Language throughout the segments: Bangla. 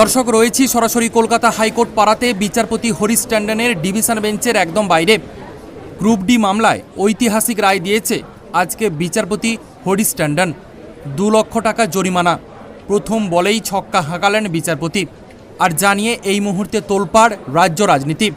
দর্শক, রয়েছি সরাসরি কলকাতা হাইকোর্ট পাড়াতে। বিচারপতি হরিশ ট্যান্ডনের ডিভিশন বেঞ্চের একদম বাইরে। গ্রুপ ডি মামলায় ঐতিহাসিক রায় দিয়েছে আজকে বিচারপতি হরিশ ট্যান্ডন। দু লক্ষ টাকা জরিমানা। প্রথম বলেই ছক্কা হাঁকালেন বিচারপতি। আর জানিয়ে এই মুহূর্তে তোলপাড় রাজ্য রাজনীতি।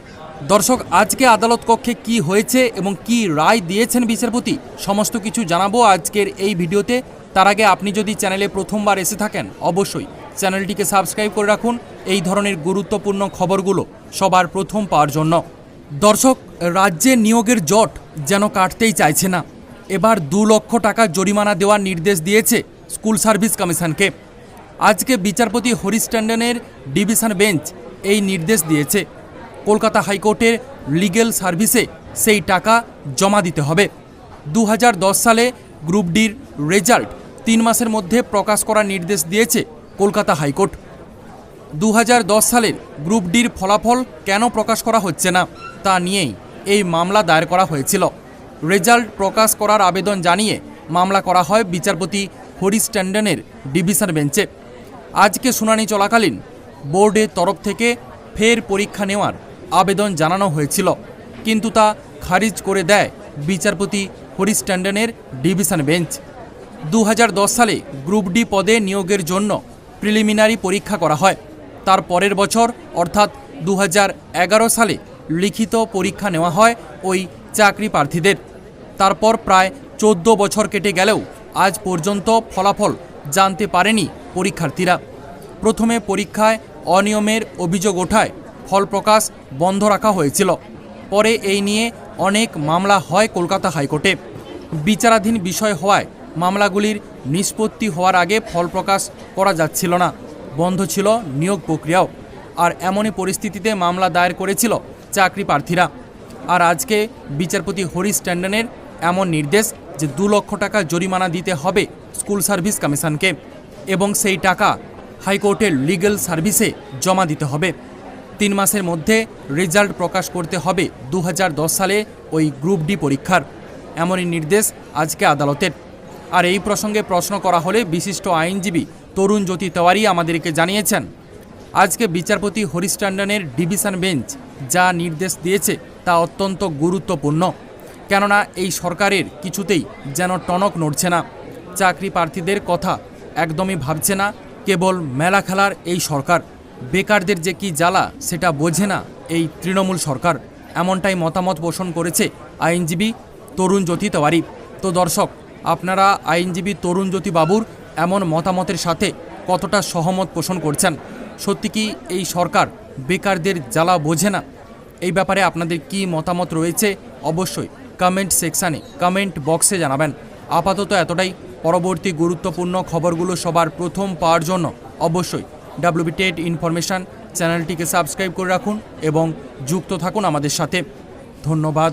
দর্শক, আজকে আদালত কক্ষে কি হয়েছে এবং কি রায় দিয়েছেন বিচারপতি, সমস্ত কিছু জানাব আজকের এই ভিডিওতে। তার আগে আপনি যদি চ্যানেলে প্রথমবার এসে থাকেন, অবশ্যই চ্যানেলটিকে সাবস্ক্রাইব করে রাখুন। এই ধরনের গুরুত্বপূর্ণ খবরগুলো সবার প্রথম পাওয়ার জন্য। দর্শক, রাজ্যে নিয়োগের জট যেন কাটতেই চাইছে না। এবার দু লক্ষ টাকা জরিমানা দেওয়ার নির্দেশ দিয়েছে স্কুল সার্ভিস কমিশনকে। আজকে বিচারপতি হরিশ ট্যান্ডনের ডিভিশন বেঞ্চ এই নির্দেশ দিয়েছে। কলকাতা হাইকোর্টের লিগ্যাল সার্ভিসে সেই টাকা জমা দিতে হবে। দু হাজার দশ সালে গ্রুপ ডির রেজাল্ট তিন মাসের মধ্যে প্রকাশ করার নির্দেশ দিয়েছে কলকাতা হাইকোর্ট। দু হাজার দশ সালের গ্রুপ ডির ফলাফল কেন প্রকাশ করা হচ্ছে না, তা নিয়েই এই মামলা দায়ের করা হয়েছিল। রেজাল্ট প্রকাশ করার আবেদন জানিয়ে মামলা করা হয় বিচারপতি হরিশ ট্যান্ডনের ডিভিশন বেঞ্চে। আজকে শুনানি চলাকালীন বোর্ডের তরফ থেকে ফের পরীক্ষা নেওয়ার আবেদন জানানো হয়েছিল, কিন্তু তা খারিজ করে দেয় বিচারপতি হরিশ ট্যান্ডনের ডিভিশন বেঞ্চ। দু হাজার দশ সালে গ্রুপ ডি পদে নিয়োগের জন্য প্রিলিমিনারি পরীক্ষা করা হয়। তার পরের বছর, অর্থাৎ দু হাজার এগারো সালে, লিখিত পরীক্ষা নেওয়া হয় ওই চাকরি প্রার্থীদের। তারপর প্রায় চোদ্দ বছর কেটে গেলেও আজ পর্যন্ত ফলাফল জানতে পারেনি পরীক্ষার্থীরা। প্রথমে পরীক্ষায় অনিয়মের অভিযোগ ওঠায়, ফল প্রকাশ বন্ধ রাখা হয়েছিল। পরে এই নিয়ে অনেক মামলা হয় কলকাতা হাইকোর্টে। বিচারাধীন বিষয় হওয়ায় মামলাগুলির নিষ্পত্তি হওয়ার আগে ফল প্রকাশ করা যাচ্ছিল না। বন্ধ ছিল নিয়োগ প্রক্রিয়াও। আর এমনই পরিস্থিতিতে মামলা দায়ের করেছিল চাকরি প্রার্থীরা। আর আজকে বিচারপতি হরিশ ট্যান্ডনের এমন নির্দেশ যে দু লক্ষ টাকা জরিমানা দিতে হবে স্কুল সার্ভিস কমিশনকে এবং সেই টাকা হাইকোর্টের লিগ্যাল সার্ভিসে জমা দিতে হবে। তিন মাসের মধ্যে রেজাল্ট প্রকাশ করতে হবে দু হাজার দশ সালে ওই গ্রুপ ডি পরীক্ষার। এমনই নির্দেশ আজকে আদালতের। আর এই প্রসঙ্গে প্রশ্ন করা হলে বিশিষ্ট আইনজীবী তরুণ জ্যোতি তেওয়ারি আমাদেরকে জানিয়েছেন, আজকে বিচারপতি হরিশ ট্যান্ডনের ডিভিশন বেঞ্চ যা নির্দেশ দিয়েছে তা অত্যন্ত গুরুত্বপূর্ণ। কেননা এই সরকারের কিছুতেই যেন টনক নড়ছে না। চাকরি প্রার্থীদের কথা একদমই ভাবছে না, কেবল মেলা খেলার এই সরকার। বেকারদের যে কি জ্বালা সেটা বোঝে না এই তৃণমূল সরকার। এমনটাই মতামত পোষণ করেছে আইনজীবী তরুণ জ্যোতি তেওয়ারি। তো দর্শক আপনারা আইনজীবী তরুণ জ্যোতি বাবুর এমন মতামতের সাথে কতটা সহমত পোষণ করছেন? সত্যি কি এই সরকার বেকারদের জ্বালা বোঝে না? এই ব্যাপারে আপনাদের কি মতামত রয়েছে? অবশ্যই কমেন্ট সেকশানে কমেন্ট বক্সে জানাবেন। আপাতত এতটাই। পরবর্তী গুরুত্বপূর্ণ খবরগুলো সবার প্রথম পাওয়ার জন্য অবশ্যই ডাব্লিউবি টেট ইনফরমেশান চ্যানেলটিকে সাবস্ক্রাইব করে রাখুন এবং যুক্ত থাকুন আমাদের সাথে। ধন্যবাদ।